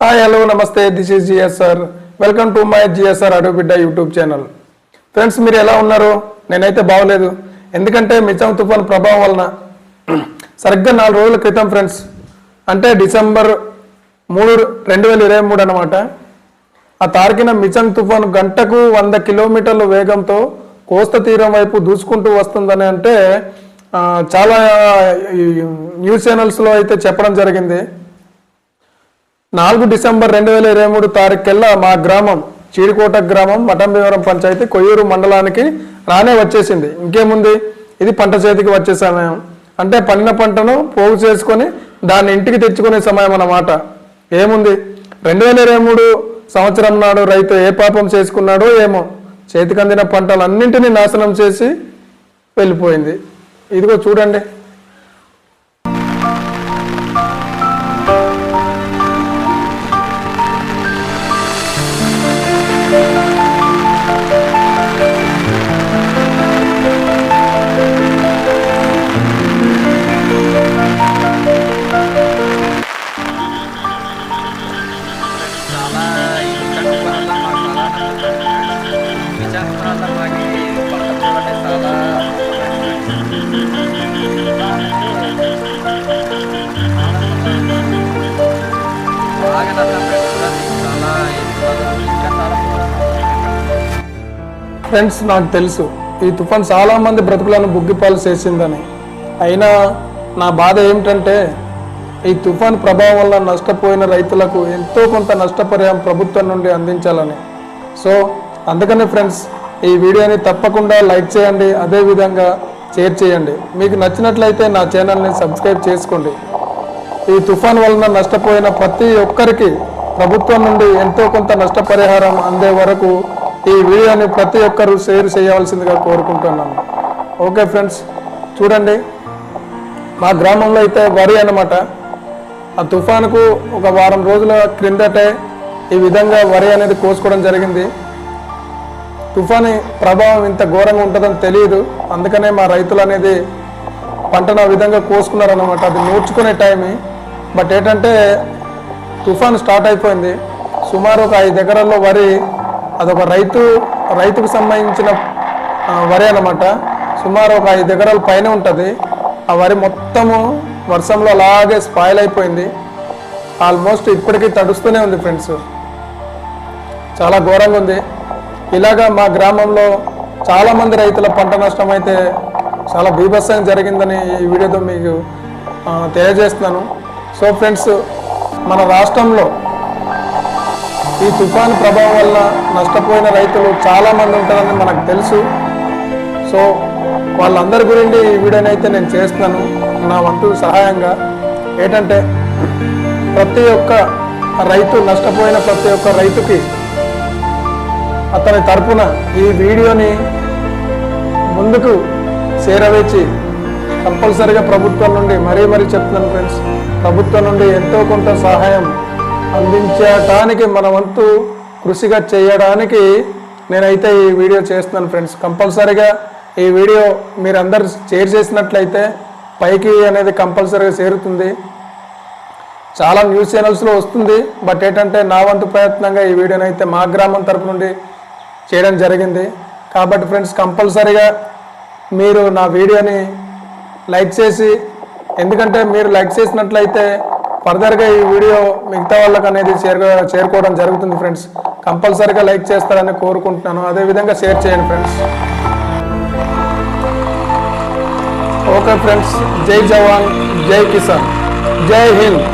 Hi hello నమస్తే this is GSR welcome to my GSR అడోబిడ్డ YouTube channel friends మీరు ఎలా ఉన్నారు? నేనైతే బాగోలేదు ఎందుకంటే మిచం తుఫాన్ ప్రభావం వలన సరిగ్గా నాలుగు రోజుల క్రితం ఫ్రెండ్స్ అంటే డిసెంబర్ మూడు రెండు వేల ఇరవై మూడు అనమాట ఆ తారికిన మిచంగ్ తుఫాన్ గంటకు వంద కిలోమీటర్ల వేగంతో కోస్తా తీరం వైపు దూసుకుంటూ వస్తుందని అంటే చాలా న్యూస్ ఛానల్స్లో అయితే చెప్పడం జరిగింది. నాలుగు డిసెంబర్ రెండు వేల ఇరవై మూడు తారీఖుకెల్లా మా గ్రామం చీడికోట గ్రామం మఠంభీవరం పంచాయతీ కొయ్యూరు మండలానికి రానే వచ్చేసింది. ఇంకేముంది? ఇది పంట చేతికి వచ్చే సమయం. అంటే పండిన పంటను పోగు చేసుకొని దాన్ని ఇంటికి తెచ్చుకునే సమయం అన్నమాట. ఏముంది? రెండు వేల ఇరవై మూడు సంవత్సరం నాడు రైతు ఏ పాపం చేసుకున్నాడో ఏమో. చేతికి అందిన పంటలన్నింటినీ నాశనం చేసి వెళ్ళిపోయింది. ఇదిగో చూడండి. ఫ్రెండ్స్ నాకు తెలుసు. ఈ తుఫాన్ చాలా మంది బ్రతుకులను బుగ్గిపాలు చేసిందని. అయినా నా బాధ ఏమిటంటే ఈ తుఫాన్ ప్రభావం వల్ల నష్టపోయిన రైతులకు ఎంతో కొంత నష్టపరిహారం ప్రభుత్వం నుండి అందించాలని. సో అందుకని ఫ్రెండ్స్ ఈ వీడియోని తప్పకుండా లైక్ చేయండి. అదేవిధంగా షేర్ చేయండి. మీకు నచ్చినట్లయితే నా ఛానల్ని సబ్స్క్రైబ్ చేసుకోండి. ఈ తుఫాన్ వలన నష్టపోయిన ప్రతి ఒక్కరికి ప్రభుత్వం నుండి ఎంతో కొంత నష్టపరిహారం అందే వరకు ఈ వీడియోని ప్రతి ఒక్కరూ షేర్ చేయవలసిందిగా కోరుకుంటున్నాను. ఓకే ఫ్రెండ్స్ చూడండి. మా గ్రామంలో అయితే వరి అనమాట ఆ తుఫానుకు ఒక వారం రోజుల క్రిందటే ఈ విధంగా వరి అనేది కోసుకోవడం జరిగింది. తుఫాను ప్రభావం ఇంత ఘోరంగా ఉంటుందని తెలియదు. అందుకనే మా రైతులు అనేది పంటను ఆ విధంగా కోసుకున్నారనమాట అది నూర్చుకునే టైమే. బట్ ఏంటంటే తుఫాను స్టార్ట్ అయిపోయింది. సుమారు ఒక ఐదు ఎకరాల్లో వరి అదొక రైతు రైతుకు సంబంధించిన వరి అనమాట సుమారు ఒక ఐదు ఎకరాల పైన ఉంటుంది. ఆ వరి మొత్తము వర్షంలో అలాగే స్పాయిల్ అయిపోయింది. ఆల్మోస్ట్ ఇప్పటికీ తడుస్తూనే ఉంది ఫ్రెండ్స్. చాలా ఘోరంగా ఉంది. ఇలాగా మా గ్రామంలో చాలామంది రైతుల పంట నష్టం అయితే చాలా బీభత్సం జరిగిందని ఈ వీడియోతో మీకు తెలియజేస్తున్నాను. సో ఫ్రెండ్స్ మన రాష్ట్రంలో ఈ తుఫాను ప్రభావం వల్ల నష్టపోయిన రైతులు చాలామంది ఉంటారని మనకు తెలుసు. సో వాళ్ళందరి గురించి ఈ వీడియోనైతే నేను చేస్తున్నాను. నా వంతు సహాయంగా ఏంటంటే ప్రతి ఒక్క రైతు నష్టపోయిన ప్రతి ఒక్క రైతుకి అతని తరపున ఈ వీడియోని ముందుకు చేరవేచి కంపల్సరిగా ప్రభుత్వం నుండి మరీ మరీ చెప్తున్నాను ఫ్రెండ్స్ ప్రభుత్వం నుండి ఎంతో కొంత సహాయం అందించడానికి మన వంతు కృషిగా చేయడానికి నేనైతే ఈ వీడియో చేస్తున్నాను ఫ్రెండ్స్ కంపల్సరిగా ఈ వీడియో మీరందరూ షేర్ చేసినట్లయితే పైకి అనేది కంపల్సరీగా చేరుతుంది. చాలా న్యూస్ ఛానల్స్లో వస్తుంది. బట్ ఏంటంటే నా వంతు ప్రయత్నంగా ఈ వీడియోని అయితే మా గ్రామం తరపు నుండి చేయడం జరిగింది. కాబట్టి ఫ్రెండ్స్ కంపల్సరీగా మీరు నా వీడియోని లైక్ చేసి ఎందుకంటే మీరు లైక్ చేసినట్లయితే ఫర్దర్గా ఈ వీడియో మిగతా వాళ్ళకి అనేది చేరుకో చేరుకోవడం జరుగుతుంది ఫ్రెండ్స్. కంపల్సరీగా లైక్ చేస్తారని కోరుకుంటున్నాను. అదేవిధంగా షేర్ చేయండి ఫ్రెండ్స్. Okay friends. జై జవాన్. జై కిసాన్. జై హింద్.